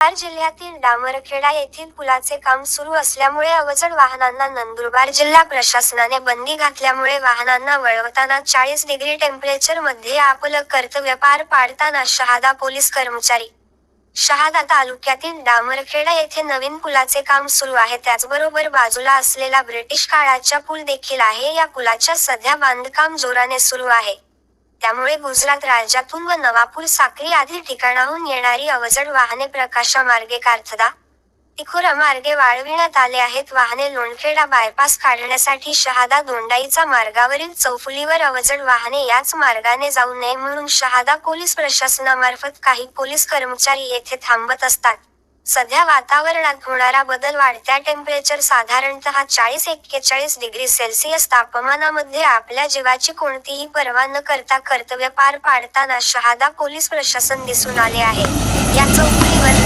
नंदुरबार जिल्ह्यातील डामरखेडा येथील पुलाचे काम सुरू असल्यामुळे अवजड वाहनांना नंदुरबार जिल्हा प्रशासनाने बंदी घातल्यामुळे वाहनांना वळवताना चाळीस डिग्री टेम्परेचरमध्ये आपलं कर्तव्य पार पाडताना शहादा पोलीस कर्मचारी. शहादा तालुक्यातील डामरखेडा येथे नवीन पुलाचे काम सुरू आहे. त्याचबरोबर बाजूला असलेला ब्रिटिश काळाचा पूल देखील आहे. या पुलाच्या सध्या बांधकाम जोराने सुरू आहे. त्यामुळे गुजरात राज्यातून व नवापूर साक्री आदी ठिकाणाहून येणारी अवजड वाहने प्रकाशामार्गे कारथदा. तिखोरा मार्गे वाळविण्यात आले आहेत. वाहने लोणखेडा बायपास काढण्यासाठी शहादा दोंडाईचा मार्गावरील चौफुलीवर अवजड वाहने याच मार्गाने जाऊ नये म्हणून शहादा पोलीस प्रशासनामार्फत काही पोलीस कर्मचारी येथे थांबत असतात. सध्या वातावरणात होणारा बदल वाढत्या टेम्परेचर साधारणतः चाळीस एक्केचाळीस डिग्री सेल्सिअस तापमानामध्ये आपल्या जीवाची कोणतीही पर्वा न करता कर्तव्य पार पाडताना शहादा पोलीस प्रशासन दिसून आले आहे. या चौकटीवर